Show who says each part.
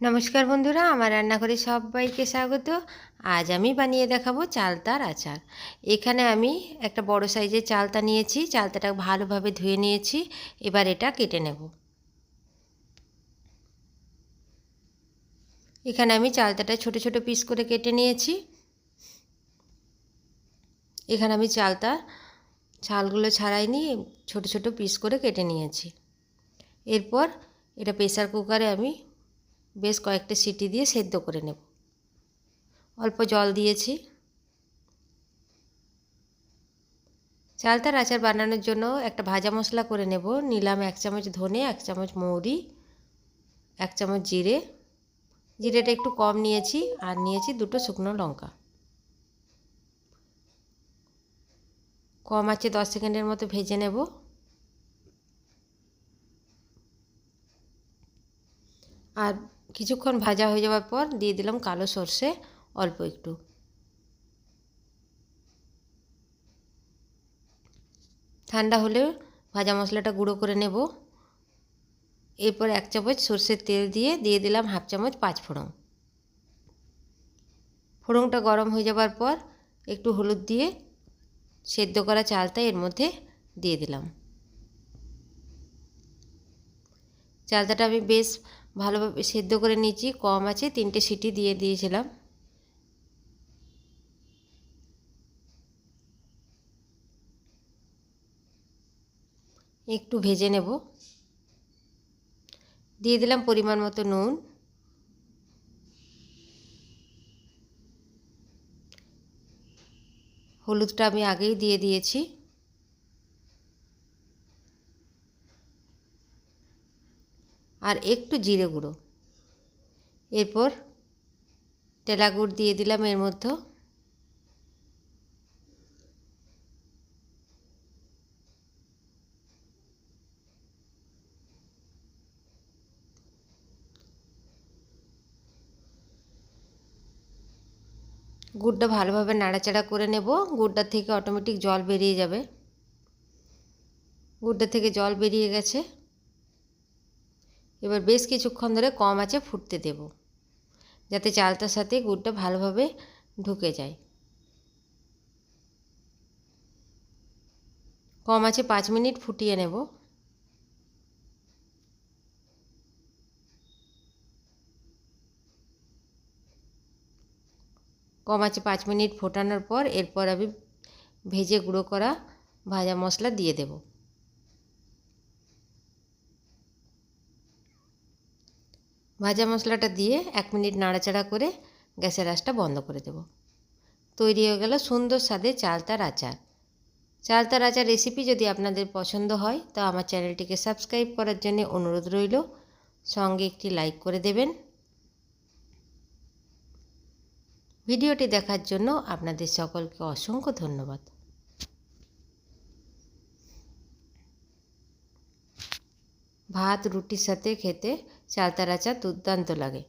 Speaker 1: নমস্কার বন্ধুরা, আমার রান্নাঘরে সবাইকে স্বাগত। আজ আমি বানিয়ে দেখাবো চালতার আচার। এখানে আমি একটা বড় সাইজের চালতা নিয়েছি, চালতাটা ভালোভাবে ধুয়ে নিয়েছি, এবার এটা কেটে নেব। এখানে আমি চালতাটা ছোট ছোট পিস করে কেটে নিয়েছি। এখানে আমি চালতা ছাড়াই নিয়ে ছোট ছোট পিস করে কেটে নিয়েছি। এরপর এটা প্রেসার কুকারে আমি বেশ কয়েকটা সিটি দিয়ে সেদ্ধ করে নেব। অল্প জল দিয়েছি। চালতার আচার বানানোর জন্য একটা ভাজা মশলা করে নেব। নিলাম এক চামচ ধনে, এক চামচ মৌরি, এক চামচ জিরে। জিরেটা একটু কম নিয়েছি আর নিয়েছি দুটো শুকনো লঙ্কা। কম আছে দশ সেকেন্ডের মতো ভেজে নেব। আর কিছুক্ষণ ভাজা হয়ে যাওয়ার পর দিয়ে দিলাম কালো সর্ষে, অল্প একটু। ঠান্ডা হলে ভাজা মশলাটা গুঁড়ো করে নেব। এরপর এক চামচ সর্ষের তেল দিয়ে দিয়ে দিলাম হাফ চামচ পাঁচ ফোড়ন। ফোড়নটা গরম হয়ে যাবার পর একটু হলুদ দিয়ে সেদ্ধ করা চালটা এর মধ্যে দিয়ে দিলাম। চালটাটা আমি বেশ ভালোভাবে সেদ্ধ করে নিয়েছি, কম আছে, তিনটে সিটি দিয়ে দিয়েছিলাম। একটু ভেজে নেব। দিয়ে দিলাম পরিমাণ মতো নুন। হলুদটা আমি আগেই দিয়ে দিয়েছি। আর একটু জিরে গুঁড়ো। এরপর টেলা গুড় দিয়ে দিলাম এর মধ্যে। গুড়টা ভালোভাবে নাড়াচাড়া করে নেব। গুড়টার থেকে অটোমেটিক জল বেরিয়ে যাবে। গুড়টা থেকে জল বেরিয়ে গেছে। এবার বেশ কিছুক্ষণ ধরে কম আছে ফুটতে দেব, যাতে চালটার সাথে গুড়টা ভালোভাবে ঢুকে যায়। কম আছে পাঁচ মিনিট ফুটিয়ে নেব। কম আছে পাঁচ মিনিট ফোটানোর পর এরপর আমি ভেজে গুঁড়ো করা ভাজা মশলা দিয়ে দেবো। ভাজা মশলাটা দিয়ে এক মিনিট নাড়াচাড়া করে গ্যাসের আঁচটা বন্ধ করে দেব। তৈরি হয়ে গেল সুন্দর স্বাদে চালতার আচার। চালতার আচার রেসিপি যদি আপনাদের পছন্দ হয়, তো আমার চ্যানেলটিকে সাবস্ক্রাইব করার জন্য অনুরোধ রইল। সঙ্গে একটি লাইক করে দেবেন। ভিডিওটি দেখার জন্য আপনাদের সকলকে অসংখ্য ধন্যবাদ। ভাত রুটির সাথে খেতে চালতার আচার দুর্দান্ত লাগে